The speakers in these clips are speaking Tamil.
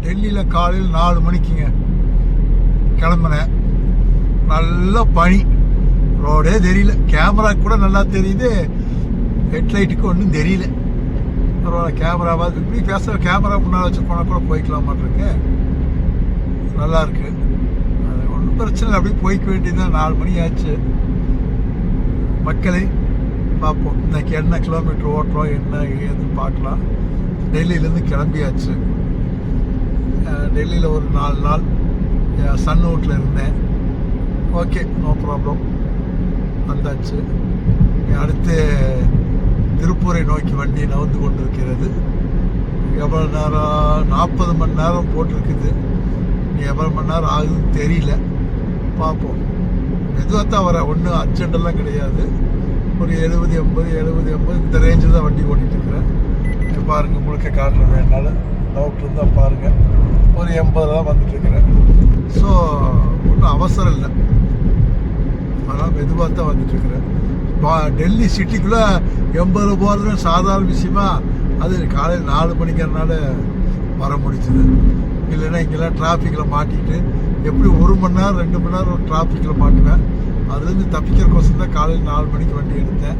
டெல்லியில் காலையில் நாலு மணிக்குங்க. கிளம்புனேன். நல்ல பனி. ரோடே தெரியல. கேமரா கூட நல்லா தெரியுது. ஹெட்லைட்டுக்கு ஒன்றும் தெரியல. பரவாயில்ல கேமராவாக இப்படி பேசுகிற கேமரா முன்னால் வச்சு போனால் கூட போய்க்கலாம் மாட்டிருக்கு நல்லா இருக்கு. ஒன்றும் பிரச்சனை இல்லை. அப்படியே போய்க்க வேண்டியதுதான். நாலு மணி ஆச்சு. மக்களை பார்ப்போம். இன்னைக்கு என்ன கிலோமீட்டர் ஓட்டுறோம் என்ன ஏதுன்னு பார்க்கலாம். டெல்லியிலேருந்து கிளம்பியாச்சு. டெல்லியில் ஒரு நாலு நாள் சன் அவுட்டில் இருந்தேன். Okay no problem. வந்தாச்சு. அடுத்து திருப்பூரை நோக்கி வண்டி நகர்ந்து கொண்டிருக்கிறது. எவ்வளோ நேரம்? நாற்பது மணி நேரம் போட்டிருக்குது. நீ எவ்வளோ மணி நேரம் ஆகுதுன்னு தெரியல. பார்ப்போம். மெதுவாக தான் வர ஒன்றும் அர்ஜென்டெல்லாம் கிடையாது. ஒரு எழுபது எண்பது எழுபது எண்பது இந்த ரேஞ்சில் தான் வண்டி ஓட்டிகிட்டு இருக்கிறேன். பாருங்கள் முழுக்க காட்டுறேன் என்னால். டவுட் இருந்தால் பாருங்கள் ஒரு எண்பது தான் வந்துட்டுருக்கிறேன். ஸோ ஒன்றும் அவசரம் இல்லை. ஆனால் மெதுவாக தான் வந்துட்டுருக்குறேன். டெல்லி சிட்டிக்குள்ளே எண்பது போகிறது சாதாரண விஷயமா? அது காலையில் நாலு மணிக்கிறனால வர முடிச்சுது இல்லைன்னா இங்கெல்லாம் டிராஃபிக்கில் மாட்டிட்டு எப்படி ஒரு மணி நேரம் ரெண்டு மணி நேரம் டிராஃபிக்கில் மாட்டுவேன் அதுலேருந்து தப்பிக்கிறக்கோசம் தான் காலையில் நாலு மணிக்கு வண்டி எடுத்தேன்.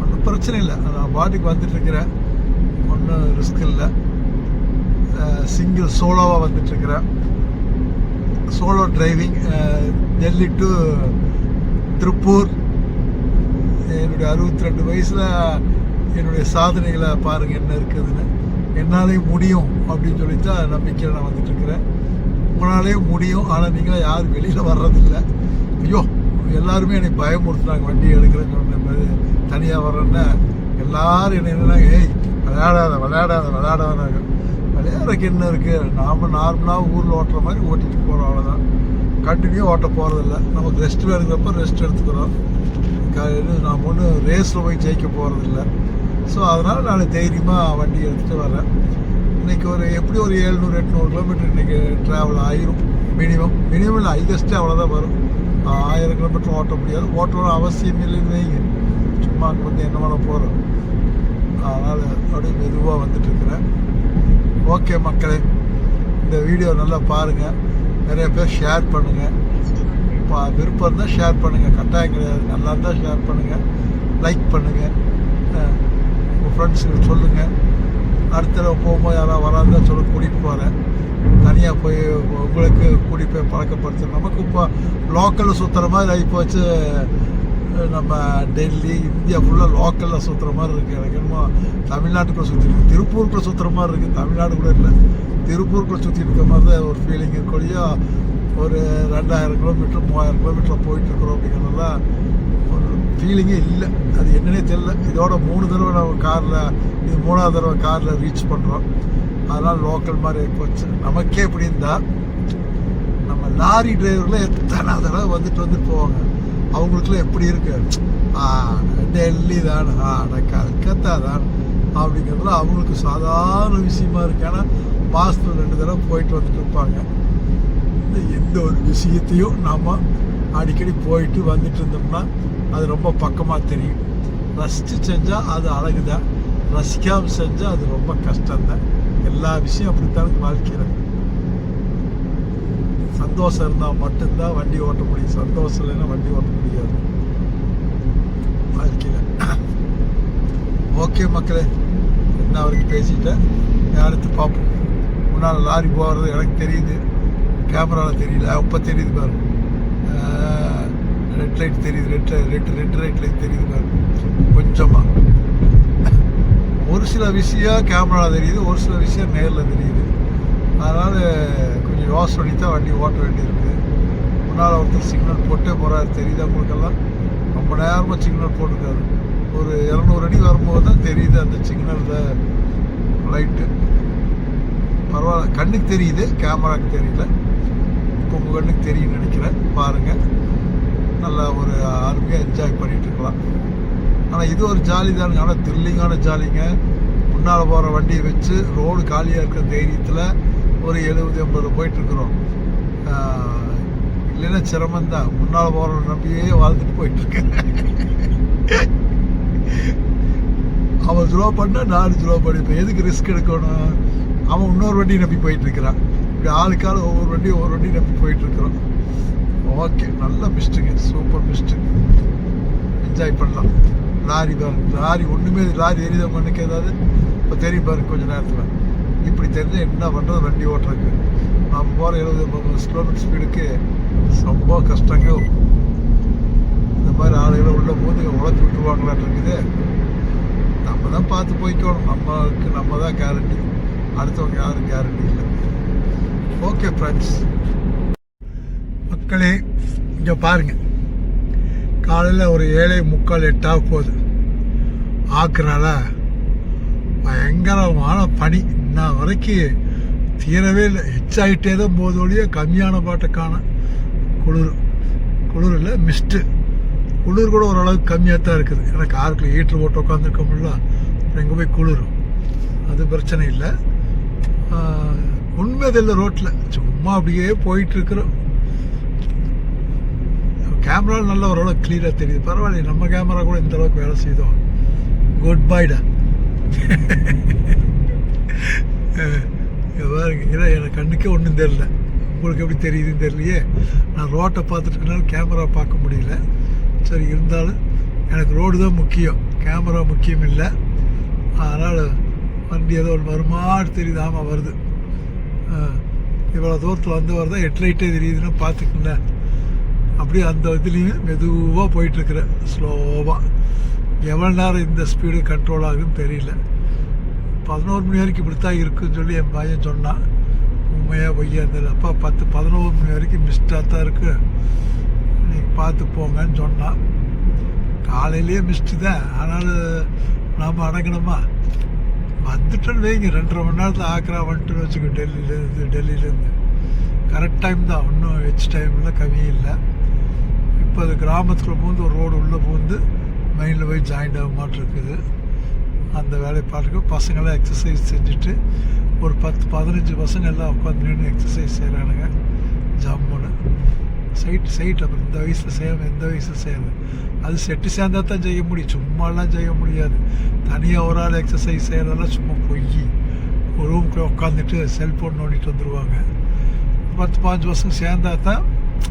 ஒன்றும் பிரச்சனை இல்லை. நான் பாட்டுக்கு வந்துட்டுருக்கிறேன். ஒன்றும் ரிஸ்க் இல்லை. சிங்கிள் சோலோவாக வந்துட்டுருக்கிறேன் solo driving Delhi to Tiruppur. என்னுடைய அறுபத்தி ரெண்டு வயசில் என்னுடைய சாதனைகளை பாருங்கள் என்ன இருக்குதுன்னு. என்னாலேயும் முடியும் அப்படின்னு சொல்லிட்டு நம்பிக்கையில் நான் வந்துட்டுருக்கிறேன். உங்களாலேயும் முடியும் ஆனால் நீங்களாம் யாரும் வெளியில் வர்றதில்ல. ஐயோ எல்லாருமே என்னை பயமுறுத்துனாங்க வண்டி எடுக்கிறேன்னு சொன்ன மாதிரி. தனியாக வர்றேன்னா எல்லாரும் என்ன என்னன்னா ஏய் விளையாடாத விளையாடாத விளையாடாதாங்க விளையாடுறதுக்கு என்ன இருக்குது நாம் நார்மலாக ஊரில் ஓட்டுற மாதிரி ஓட்டிகிட்டு போகிறோம் அவ்வளோதான் கண்டினியூ ஓட்ட போகிறதில்ல நமக்கு ரெஸ்ட் வேணுங்கிறப்ப ரெஸ்ட் எடுத்துக்கிறோம். நாம் ஒன்றும் ரேஸில் போய் ஜெயிக்க போகிறதில்ல ஸோ அதனால் நான் தைரியமாக வண்டி எடுத்துகிட்டு வரேன். இன்றைக்கி ஒரு எப்படி ஒரு ஏழ்நூறு எட்நூறு கிலோமீட்டர் இன்றைக்கி ட்ராவல் ஆயிரும். மினிமம் மினிமம் இல்லை ஹையஸ்ட்டு அவ்வளோதான் வரும். ஆயிரம் கிலோமீட்டர் ஓட்ட முடியாது. ஓட்டணும் அவசியம் இல்லைன்னு வைங்க. சும்மா அங்கே வந்து என்ன பண்ண போகிறோம் அதனால் அப்படியே மெதுவாக வந்துட்டுருக்குறேன் ஓகே மக்களே இந்த வீடியோ நல்லா பாருங்கள் நிறைய பேர் ஷேர் பண்ணுங்கள் பா விருப்பம் இருந்தால் ஷேர் பண்ணுங்கள் கட்டாயம் கிடையாது. நல்லா இருந்தால் ஷேர் பண்ணுங்கள் லைக் பண்ணுங்கள் உங்கள் ஃப்ரெண்ட்ஸுக்கு சொல்லுங்கள் அடுத்த போகும்போது யாராவது வராந்தா சொல்ல கூட்டிகிட்டு போகிறேன் தனியாக போய் உங்களுக்கு கூட்டிகிட்டு போய் பழக்கப்படுத்துகிறேன் நமக்கு இப்போ லோக்கலில் சுற்றுற மாதிரி ஆகி போச்சு நம்ம டெல்லி இந்தியா ஃபுல்லாக லோக்கலில் சுற்றுற மாதிரி இருக்குது எனக்கு என்னமோ தமிழ்நாட்டுக்குள்ளே சுற்றி திருப்பூருக்குள்ளே சுற்றுற மாதிரி இருக்குது தமிழ்நாடு கூட இல்லை. திருப்பூருக்குள்ளே சுற்றிட்டு இருக்க மாதிரி தான் ஒரு ஃபீலிங் இருக்கொழியோ ஒரு ரெண்டாயிரம் கிலோமீட்டர் மூவாயிரம் கிலோமீட்டர் போயிட்டுருக்குறோம் அப்படிங்கிறதெல்லாம் ஒரு ஃபீலிங்கே இல்லை. அது என்னன்னே தெரில இதோட மூணு தடவை நம்ம காரில் இது மூணாவது தடவை காரில் ரீச் பண்ணுறோம் அதனால் லோக்கல் மாதிரி போச்சு. நமக்கே இப்படி இருந்தால் நம்ம லாரி டிரைவரில் எத்தனை தடவை வந்துட்டு வந்துட்டு போவாங்க. அவங்களுக்குலாம் எப்படி இருக்கு? ஆ டெல்லி தான் ஆட கல்கத்தா தான் அப்படிங்கிறதுல அவங்களுக்கு சாதாரண விஷயமா இருக்கு. ஏன்னா மாதத்துல ரெண்டு தடவை போயிட்டு வந்துட்டு இருப்பாங்க. இந்த எந்த ஒரு விஷயத்தையும் நாம் அடிக்கடி போயிட்டு வந்துட்டு இருந்தோம்னா அது ரொம்ப பக்கமாக தெரியும். ரசித்து செஞ்சால் அது அழகு தான் ரசிக்காமல் செஞ்சால் அது ரொம்ப கஷ்டம்தான். எல்லா விஷயம் அப்படித்தான் வாழ்க்கையில். சந்தோஷம் இருந்தால் மட்டும்தான் வண்டி ஓட்ட முடியும். சந்தோஷம் இல்லைன்னா வண்டி ஓட்ட முடியாது. வாழ்க்கையில். ஓகே மக்களே என்ன வரைக்கும் பேசிட்டேன். அடுத்து பார்ப்போம். முன்னால் லாரி போகிறது எனக்கு தெரியுது. கேமராவில் தெரியல. அப்போ தெரியுது பாரு. ரெட் லைட் தெரியுது. Red red red light light தெரியுது பாரு. கொஞ்சமாக ஒரு சில விஷயம் கேமராவில் தெரியுது. ஒரு சில விஷயம் நேரில் தெரியுது. அதனால் கொஞ்சம் யோசனை பண்ணி தான் வண்டி ஓட்ட வேண்டியிருக்கு. முன்னால் ஒருத்தர் சிக்னல் போட்டே போகிறாரு தெரியுது அவங்களுக்கெல்லாம் ரொம்ப நேரமாக சிக்னல் போட்டிருக்காரு. ஒரு இரநூறு அடி வரும்போது தான் தெரியுது அந்த சிக்னலில் லைட்டு பரவாயில்ல. கண்ணுக்கு தெரியுது. கேமராக்கு தெரியல. இப்போ உங்கள் கண்ணுக்கு தெரியும்னு நினைக்கிறேன். பாருங்கள் நல்லா ஒரு அருமையாக என்ஜாய் பண்ணிகிட்ருக்கலாம் இருக்கலாம். ஆனால் இது ஒரு ஜாலி தானுங்க. ஆனால் த்ரில்லிங்கான ஜாலிங்க. முன்னால் போகிற வண்டியை வச்சு ரோடு காலியாக இருக்கிற தைரியத்தில் ஒரு எழுபது எண்பது போயிட்டுருக்குறோம். இல்லைன்னா சிரமம் தான் முன்னால் போகிற நம்பியே வாழ்ந்துட்டு போயிட்டுருக்கேன். அவன் ஸ்லோ பண்ணால் நான் ஸ்லோ பண்ணிப்பேன். எதுக்கு ரிஸ்க் எடுக்கணும்? அவன் இன்னொரு வண்டி நம்பி போயிட்டுருக்கிறான். இப்படி ஆளுக்காள் ஒவ்வொரு வண்டி ஒவ்வொரு வண்டி நம்பி போயிட்டுருக்குறான் ஓகே நல்ல மிஸ்ட்டுங்க சூப்பர் மிஸ்ட்டு என்ஜாய் பண்ணலாம். லாரி பாருங்க. லாரி ஒன்றுமே லாரி எரித மண்ணுக்கு ஏதாவது? இப்போ தெரியும் பாருங்க கொஞ்ச நேரத்தில். தெரிஞ்சு என்ன பண்ணுறது வண்டி ஓட்டுறதுக்கு. நம்ம போகிற எழுபது முப்பது கிலோமீட்டர் ஸ்பீடுக்கு ரொம்ப கஷ்டங்க. இந்த மாதிரி ஆளுகளை உள்ளே போது உழைச்சி விட்டுருவாங்களாட்டு இருக்குது. நம்ம தான் பார்த்து போய்க்கணும். நமக்கு நம்ம தான் கேரண்டி அடுத்தவங்க யாரும் கேரண்டி இல்லை. ஓகே ஃப்ரெண்ட்ஸ் மக்களே இங்கே பாருங்கள் காலையில் ஒரு ஏழை முக்கால் எட்டாக போகுது. ஆக்குனால பயங்கரமான பனி இன்ன வரைக்கும் தீரவே இல்லை. எச்சாயிட்டே தான் போதோடைய ஒழிய கம்மியான பாட்டை காண குளிர். குளிர் இல்லை மிஸ்ட்டு குளிர் கூட ஓரளவுக்கு கம்மியாக தான் இருக்குது. ஏன்னா காருக்குள்ள ஹீட்ரு போட்டு உட்காந்துருக்கோம்ல எங்கே போய் குளிர் அது பிரச்சனை இல்லை. உண்மை உண்மை இல்லை ரோட்டில் சும்மா அப்படியே போயிட்டுருக்குறோம். கேமரா நல்ல ஓரளவுக்கு கிளியராக தெரியுது. பரவாயில்ல நம்ம கேமரா கூட இந்த அளவுக்கு வேலை செய்தோம். குட் பைடா இல்லை எனக்கு கண்ணுக்கே ஒன்றும் தெரியல. உங்களுக்கு எப்படி தெரியுதுன்னு தெரியலையே. நான் ரோட்டை பார்த்துட்டுனால கேமரா பார்க்க முடியல. சரி இருந்தாலும் எனக்கு ரோடு தான் முக்கியம். கேமரா முக்கியம் இல்லை. அதனால் வண்டி ஏதோ ஒன்று வருமாறு தெரியுது. ஆமாம் வருது. இவ்வளோ தூரத்தில் வந்து வரதான் ஹெட்லைட்டே தெரியுதுன்னு தெரியுதுன்னா பார்த்துக்கல அப்படியே அந்த இதுலேயும் மெதுவாக போயிட்டுருக்குறேன் ஸ்லோவாக எவ்வளோ நேரம் இந்த ஸ்பீடு கண்ட்ரோல் ஆகுதுன்னு தெரியல. பதினோரு மணி வரைக்கும் இப்படி தான் இருக்குன்னு சொல்லி என் பையன் சொன்னான் உண்மையாக பொய்யா இருந்தது அப்பா பத்து பதினோரு மணி வரைக்கும் மிஸ்டாக தான் இருக்குது நீங்கள் பார்த்து போங்கன்னு சொன்னான் காலையிலேயே மிஸ்ட்டு தான் ஆனாலும் நாம் அடங்கணுமா? வந்துட்டோன்னு வைங்க. ரெண்டரை மணி நேரத்தில் ஆக்ரா வந்துட்டு வச்சுக்கோ டெல்லியிலேருந்து டெல்லியிலேருந்து கரெக்ட் டைம் தான். ஒன்றும் ஹெச் டைமில் கம்மி இல்லை. இப்போ அது கிராமத்துக்குள்ளே பூந்து ஒரு ரோடு உள்ளே பூந்து மெயினில் போய் ஜாயிண்ட் ஆக மாட்டிருக்குது அந்த வேலைப்பாட்டுக்கு பசங்களாம் எக்ஸசைஸ் செஞ்சுட்டு ஒரு பத்து பதினஞ்சு பசங்க எல்லாம் உட்காந்து நின்று எக்ஸசைஸ் செய்கிறானுங்க ஜம்முன்னு சைட் சைட் அப்புறம் இந்த வயசில் செய்யணும் எந்த வயசில் செய்யணும் அது செட்டு சேர்ந்தா தான் செய்ய முடியும். சும்மாலாம் செய்ய முடியாது. தனியாக ஒரு ஆள் எக்ஸசைஸ் செய்கிறதெல்லாம் சும்மா பொய். ஒரு ரூம்குள்ளே உட்காந்துட்டு செல்ஃபோன் நோண்டிட்டு வந்துடுவாங்க பத்து பாஞ்சு வருஷம் சேர்ந்தா தான்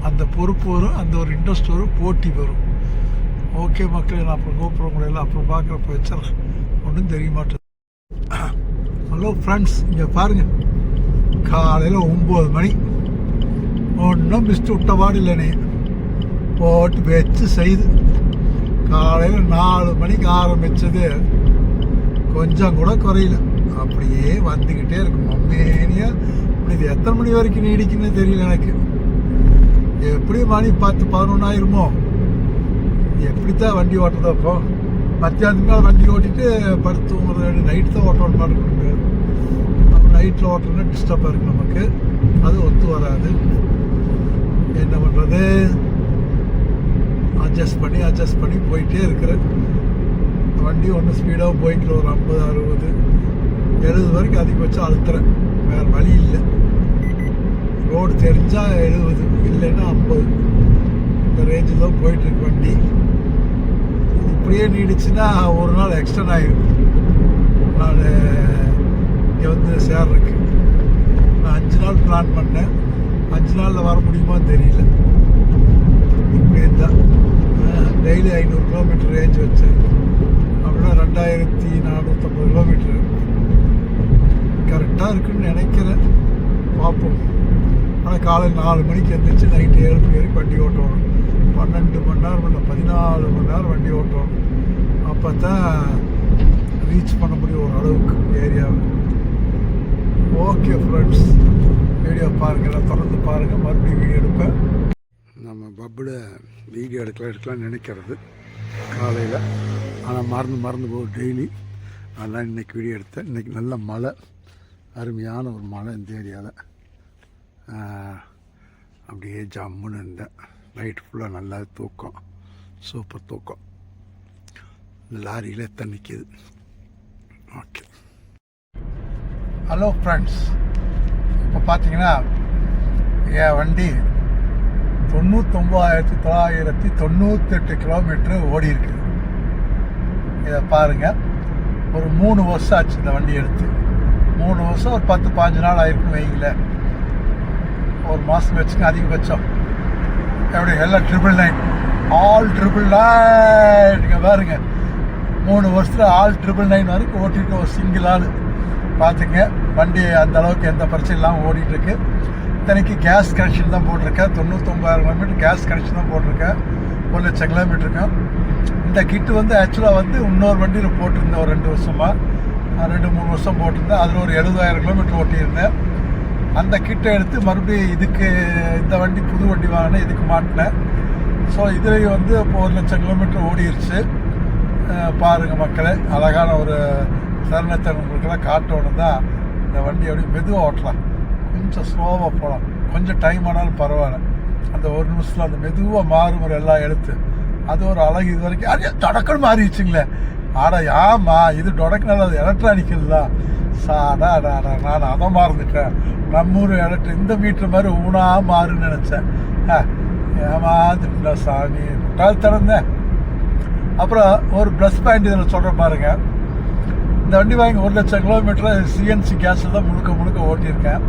அந்த பொறுப்பு வரும் அந்த ஒரு இன்ட்ரெஸ்ட் வரும் போட்டி வரும். ஓகே மக்களே நான் அப்புறம் கூப்பிட முடியல அப்புறம் பார்க்குறப்ப வச்சிடறேன் ஒன்றும் தெரிய மாட்டேது. ஹலோ ஃப்ரெண்ட்ஸ் இங்கே பாருங்கள் காலையில் ஒம்பது மணி. ஒன்றும் மிஸ்ட்டு விட்ட பாடு இல்லைனே போட்டு வச்சு செய்து. காலையில் நாலு மணிக்கு ஆரம்பித்தது கொஞ்சம் கூட குறையில. அப்படியே வந்துக்கிட்டே இருக்கும். மம்மேனியா இது எத்தனை மணி வரைக்கும் நீடிக்குன்னு தெரியல எனக்கு. எப்படி மணி பத்து பதினொன்றாயிருமோ எப்படித்தான் வண்டி ஓட்டுறது அப்போ மத்தியானத்துக்கு மேலே வண்டி ஓட்டிட்டு படுத்து தூங்குறது நைட்டு தான் ஓட்டணும் மாதிரி இருக்கு நம்ம நைட்டில் ஓட்டுறதுனா டிஸ்டர்பாக இருக்குது நமக்கு. அது ஒத்து வராது. என்ன பண்ணுறது அட்ஜஸ்ட் பண்ணி அட்ஜஸ்ட் பண்ணி போயிட்டே இருக்கிறேன் வண்டி ஒன்று ஸ்பீடாக போயிட்டு ஒரு ஐம்பது அறுபது எழுபது வரைக்கும் அதிகபட்சம் அழுத்துறேன். வேறு வழி இல்லை. ரோடு தெரிஞ்சால் எழுபது இல்லைன்னா ஐம்பது. இந்த ரேஞ்சில் தான் போயிட்டுருக்கு வண்டி. இது இப்படியே நீடிச்சுன்னா ஒரு நாள் எக்ஸ்டன் ஆகிடும் நான் இங்கே வந்து சேர்றதுக்கு நான் அஞ்சு நாள் பிளான் பண்ணேன். அஞ்சு நாளில் வர முடியுமான்னு தெரியல. இப்படி இருந்தால் டெய்லி ஐநூறு கிலோமீட்டர் ரேஞ்ச் வச்சேன் அப்படின்னா ரெண்டாயிரத்தி நானூற்றம்பது கிலோமீட்டர் கரெக்டாக இருக்குன்னு நினைக்கிறேன். பார்ப்போம். ஆனால் காலையில் நாலு மணிக்கு எழுந்திரிச்சு நைட்டு ஏழு மணி வரைக்கும் வண்டி ஓட்டணும் பன்னெண்டு மணி நேரம் இல்லை பதினாலு மணி நேரம் வண்டி ஓட்டணும். அப்போ தான் ரீச் பண்ண முடியும் ஓரளவுக்கு ஏரியாவை. ஓகே ஃப்ரெண்ட்ஸ் வீடியோ பாருங்கள் தொடர்ந்து பாருங்கள் மறுபடியும் வீடியோ எடுப்பேன். நம்ம பப்பில் வீடியோ எடுக்கலாம் எடுக்கலாம்னு நினைக்கிறது காலையில். ஆனால் மறந்து மறந்து போகும் டெய்லி அதெல்லாம் இன்றைக்கி வீடியோ எடுத்தேன். இன்றைக்கி நல்ல மழை. அருமையான ஒரு மழை இந்த ஏரியாவில் அப்படியே ஜம்முன்னு இருந்தேன். நைட் ஃபுல்லாக நல்லா தூக்கம். சூப்பர் தூக்கம். இந்த லாரியில் தண்ணிக்குது. ஓகே. ஹலோ ஃப்ரெண்ட்ஸ் இப்போ பார்த்தீங்கன்னா என் வண்டி தொண்ணூத்தொம்பதாயிரத்தி தொள்ளாயிரத்தி தொண்ணூத்தெட்டு கிலோமீட்ரு ஓடி இருக்குது இதை பாருங்கள் ஒரு மூணு வருஷம் ஆச்சு இந்த வண்டி எடுத்து. மூணு வருஷம் ஒரு பத்து பாஞ்சு நாள் ஆயிருக்கும் வைங்களேன் ஒரு மாதம் வச்சுக்க அதிகபட்சம். எப்படி எல்லாம் triple nine all triple nine இங்கே பாருங்க. மூணு வருஷத்தில் ஆல் ட்ரிபிள் நைன் வரைக்கும் ஓட்டிட்டு ஒரு சிங்கிள் ஆள். பார்த்துங்க வண்டி அந்த அளவுக்கு எந்த பிரச்சனையும் இல்லாமல் ஓடிட்டுருக்கு. இத்தனைக்கு கேஸ் கனெக்ஷன் தான் போட்டிருக்கேன். தொண்ணூத்தொம்பதாயிரம் கிலோமீட்டர் கேஸ் கனெக்ஷன் தான் போட்டிருக்கேன். ஒரு லட்சம் கிலோமீட்டருக்கும் இந்த கிட்டு வந்து ஆக்சுவலாக வந்து இன்னொரு வண்டியில் போட்டிருந்தேன் ஒரு ரெண்டு வருஷமாக நான் ரெண்டு மூணு வருஷம் போட்டிருந்தேன். அதில் ஒரு எழுபதாயிரம் கிலோமீட்டர் ஓட்டியிருந்தேன். அந்த கிட்டை எடுத்து மறுபடியும் இதுக்கு இந்த வண்டி புது வண்டி வாங்கினேன் இதுக்கு மாட்டினேன் ஸோ இதுலேயும் வந்து இப்போ ஒரு லட்சம் கிலோமீட்டர் ஓடிருச்சு. பாருங்கள் மக்களே அழகான ஒரு சரணத்தை உங்களுக்கெல்லாம் காட்டணும் தான் இந்த வண்டி அப்படியே மெதுவாக ஓட்டலாம். கொஞ்சம் ஸ்லோவாக போகலாம். கொஞ்சம் டைம் ஆனாலும் பரவாயில்ல. அந்த ஒரு நிமிஷத்தில் அந்த மெதுவாக மாறும் ஒரு எல்லாம் எடுத்து அது ஒரு அழகு இது வரைக்கும். அது தொடக்கம் மாறிடுச்சுங்களே. ஆடா ஆமாம் இது டொடக்குனால அது எலக்ட்ரானிக்கல் தான் சாடா அடா நான் அதை மறந்துட்டேன். நம்ம ஊர் எலக்ட்ரிக் இந்த மீட்டர் மாதிரி ஊனா மாறுன்னு நினச்சேன். ஏமாந்துட்டா சாமி. முட்டாள் திறந்தேன். அப்புறம் ஒரு ப்ளஸ் பாயிண்ட் இதில் சொல்கிற பாருங்க. இந்த வண்டி வாங்கி ஒரு லட்சம் கிலோமீட்டர் சிஎன்சி கேஸில் தான் முழுக்க முழுக்க ஓட்டியிருக்கேன்.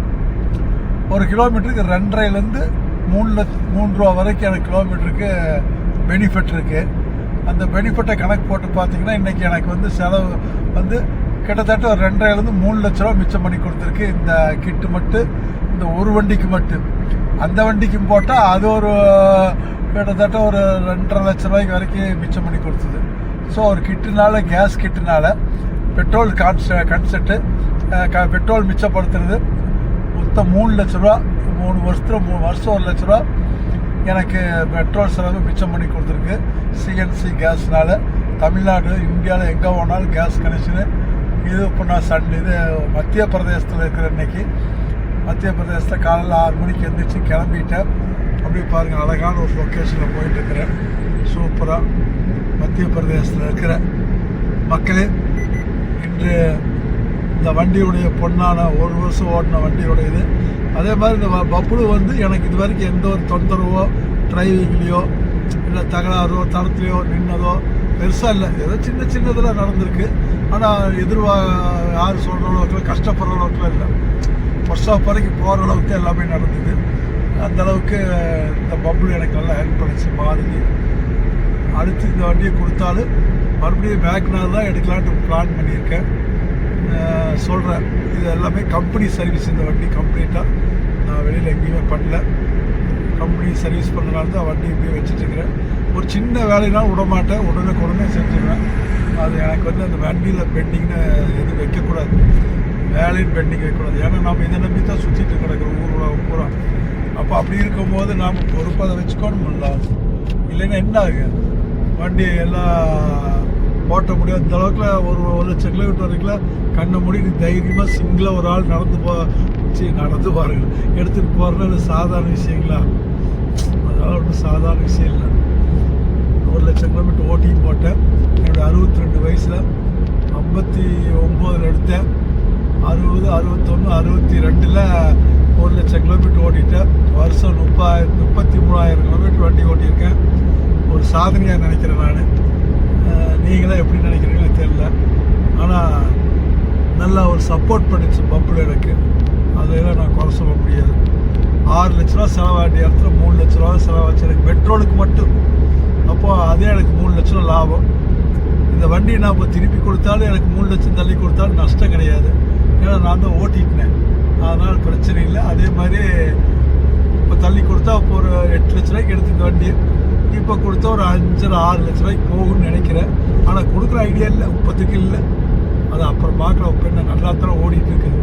ஒரு கிலோமீட்டருக்கு ரெண்டரைலேருந்து மூணு லட்ச மூணு ரூபா வரைக்கும் எனக்கு கிலோமீட்டருக்கு பெனிஃபிட் இருக்குது அந்த பெனிஃபிட்டை கணக்கு போட்டு பார்த்தீங்கன்னா இன்றைக்கி எனக்கு வந்து செலவு வந்து கிட்டத்தட்ட ஒரு ரெண்டரைலேருந்து மூணு லட்ச ரூபா மிச்சம் பண்ணி கொடுத்துருக்கு. இந்த கிட்டு மட்டும் இந்த ஒரு வண்டிக்கு மட்டும். அந்த வண்டிக்கும் போட்டால் அது ஒரு கிட்டத்தட்ட ஒரு ரெண்டரை லட்ச ரூபாய்க்கு வரைக்கும் மிச்சம் பண்ணி கொடுத்தது. ஸோ ஒரு கிட்டுனால கேஸ் கிட்டுனால பெட்ரோல் கான்ச கன்செப்ட்டு பெட்ரோல் மிச்சப்படுத்துறது. மொத்தம் மூணு லட்ச ரூபா மூணு வருஷத்தில் மூணு வருஷம் ஒரு லட்ச ரூபா எனக்கு பெட்ரோல் செலவு மிச்சம் பண்ணி கொடுத்துருக்கு. சிஎன்சி கேஸ்னால தமிழ்நாடு இந்தியாவில் எங்கே போனாலும் கேஸ் கனெக்ஷனு இது இப்போ சண்டே சன் இது மத்திய பிரதேசத்தில் இருக்கிற இன்னைக்கு. மத்திய பிரதேசத்தில் காலையில் ஆறு மணிக்கு எழுந்திரிச்சு கிளம்பிட்டேன். அப்படி பாருங்கள் அழகான ஒரு லொக்கேஷனில் போயிட்டுருக்கிறேன். சூப்பராக மத்திய பிரதேசத்தில் இருக்கிற மக்களே இன்று இந்த வண்டியுடைய பொண்ணான ஒரு வருஷம் ஓடின வண்டியோடைய இது. அதே மாதிரி இந்த வ- பப்புளு வந்து எனக்கு இது வரைக்கும் எந்த ஒரு தொந்தரவோ டிரைவிங்லேயோ இல்லை தகராறோ தரத்துலையோ நின்னதோ பெருசாக இல்லை. ஏதோ சின்ன சின்னதெல்லாம் நடந்திருக்கு. ஆனால் எதிர்வா யார் சொல்கிற அளவுக்கு கஷ்டப்படுற அளவுக்குலாம் இல்லை. ஃபர்ஸ்ட் ஷாப் வரைக்கும் போகிற அளவுக்கு எல்லாமே நடந்தது. அந்த அளவுக்கு இந்த பப்புள் எனக்கு நல்லா ஹெல்ப் பண்ணிச்சு மாருதி. அடுத்து இந்த வண்டியை கொடுத்தாலும் மறுபடியும் வேக்னார் தான் எடுக்கலான்ட்டு பிளான் பண்ணியிருக்கேன். சொல்கிறேன் இது எல்லாமே கம்பெனி சர்வீஸ் இந்த வண்டி கம்ப்ளீட்டாக நான் வெளியில் எங்கேயுமே பண்ணல. கம்பெனி சர்வீஸ் பண்ணனால தான் வண்டி இப்படியே வச்சுட்டுருக்கிறேன் ஒரு சின்ன வேலைனாலும் விடமாட்டேன். உடனே உடனே செஞ்சுருவேன். அது எனக்கு வந்து அந்த வண்டியில் பெண்டிங்னு எதுவும் வைக்கக்கூடாது. வேலையும் பெண்டிங் வைக்கக்கூடாது. ஏன்னா நம்ம இதை நம்பி தான் சுற்றிட்டு கிடக்கிறோம் ஊர் பூரா. அப்போ அப்படி இருக்கும்போது நாம் பொறுப்பாக அதை வச்சுக்கணும்ல. இல்லைன்னா என்ன ஆகும் வண்டி எல்லாம் ஓட்ட முடியும் அந்த அளவுக்குல ஒரு ஒரு லட்சம் கிலோமீட்டர் வரைக்கும் கண்ணை மூடி தைரியமாக சிங்கிளாக ஒரு ஆள் நடந்து போ சரி நடந்து பாருங்க. எடுத்துகிட்டு போகிறதுனா சாதாரண விஷயங்களா? அதெல்லாம் ஒன்றும் சாதாரண விஷயம் இல்லை. லட்சம் கிலோமீட்டர் ஓட்டியும் போட்டேன். என்னோடய அறுபத்தி ரெண்டு வயசில் ஐம்பத்தி ஒம்போதில் எடுத்தேன். அறுபது அறுபத்தொன்று அறுபத்தி ரெண்டில் ஒரு லட்சம் கிலோமீட்டர் ஓட்டிட்டேன் வருஷம் முப்பாயிரம் முப்பத்தி மூணாயிரம் கிலோமீட்டர் வண்டி ஓட்டியிருக்கேன். ஒரு சாதனையாக நினைக்கிறேன் நான். நீங்களாம் எப்படி நினைக்கிறீங்களோ தெரில ஆனால் நல்லா ஒரு சப்போர்ட் பண்ணிச்சு பப்புள் எனக்கு. அதையெல்லாம் நான் குறை சொல்ல முடியாது. ஆறு லட்ச ரூபா செலவாண்டிய இடத்துல மூணு லட்ச ரூபா செலவாச்சு. எனக்கு பெட்ரோலுக்கு மட்டும். அப்போது அதே எனக்கு மூணு லட்சம் லாபம். இந்த வண்டியை நான் இப்போ திருப்பி கொடுத்தாலும் எனக்கு மூணு லட்சம் தள்ளி கொடுத்தாலும் நஷ்டம் கிடையாது. ஏன்னா நான் தான் ஓட்டிட்டேன் அதனால் பிரச்சனை இல்லை. அதே மாதிரி இப்போ தள்ளி கொடுத்தா இப்போ ஒரு எட்டு லட்ச ரூபாய்க்கு எடுத்து இந்த வண்டி. இப்போ கொடுத்தா ஒரு அஞ்சரை ஆறு லட்ச ரூபாய்க்கு போகும்னு நினைக்கிறேன். ஆனால் கொடுக்குற ஐடியா இல்லை. இப்போதைக்கு இல்லை. அது அப்புறம் பார்க்கலாம். இப்போ என்ன நல்லா தான் ஓடிட்டு இருக்குது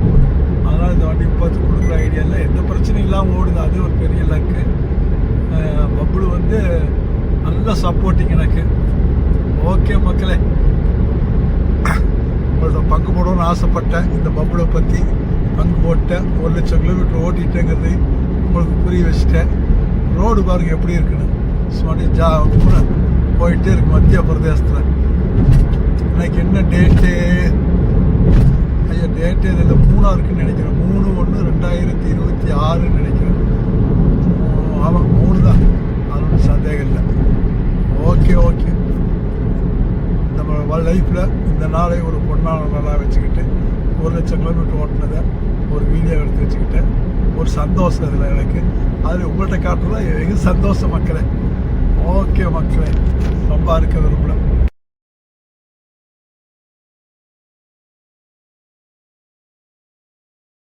அதனால் இந்த வண்டி இப்போத்துக்கு கொடுக்குற ஐடியா இல்லை. எந்த பிரச்சனையும் இல்லாமல் ஓடுது. அது ஒரு பெரிய லக்கு பப்புளு வந்து நல்ல சப்போர்ட்டிங் எனக்கு. ஓகே மக்களே. உங்களோட பங்கு போடணும்னு ஆசைப்பட்டேன். இந்த பப்புளை பற்றி பங்கு போட்டேன். ஒரு லட்சம் கிலோமீட்டர் ஓட்டிட்டேங்கிறது உங்களுக்கு புரிய வச்சுட்டேன். ரோடு பாருங்க எப்படி இருக்குன்னு. சும்மா ஜா கூட போயிட்டே இருக்கு மத்திய பிரதேசத்தில். எனக்கு என்ன டேட்டு ஐயா டேட்டு இதில் மூணாக இருக்குன்னு நினைக்கிறேன். மூணு ஒன்று ரெண்டாயிரத்தி இருபத்தி ஆறுன்னு நினைக்கிறேன். ஆமாம் மூணு தான் அது ஒன்றும் சந்தேகம் இல்லை ஓகே நம்ம லைஃப்பில் இந்த நாளை ஒரு பொண்ணான நாளாக வச்சுக்கிட்டு ஒரு லட்சம் கிலோமீட்டர் ஓட்டினதை ஒரு வீடியோ எடுத்து வச்சுக்கிட்டேன் ஒரு சந்தோஷம் இதில் எனக்கு. அது உங்கள்கிட்ட காட்டுறதா எது சந்தோஷம் மக்களே? ஓகே மக்களே ரொம்ப இருக்க விரும்புகிறேன்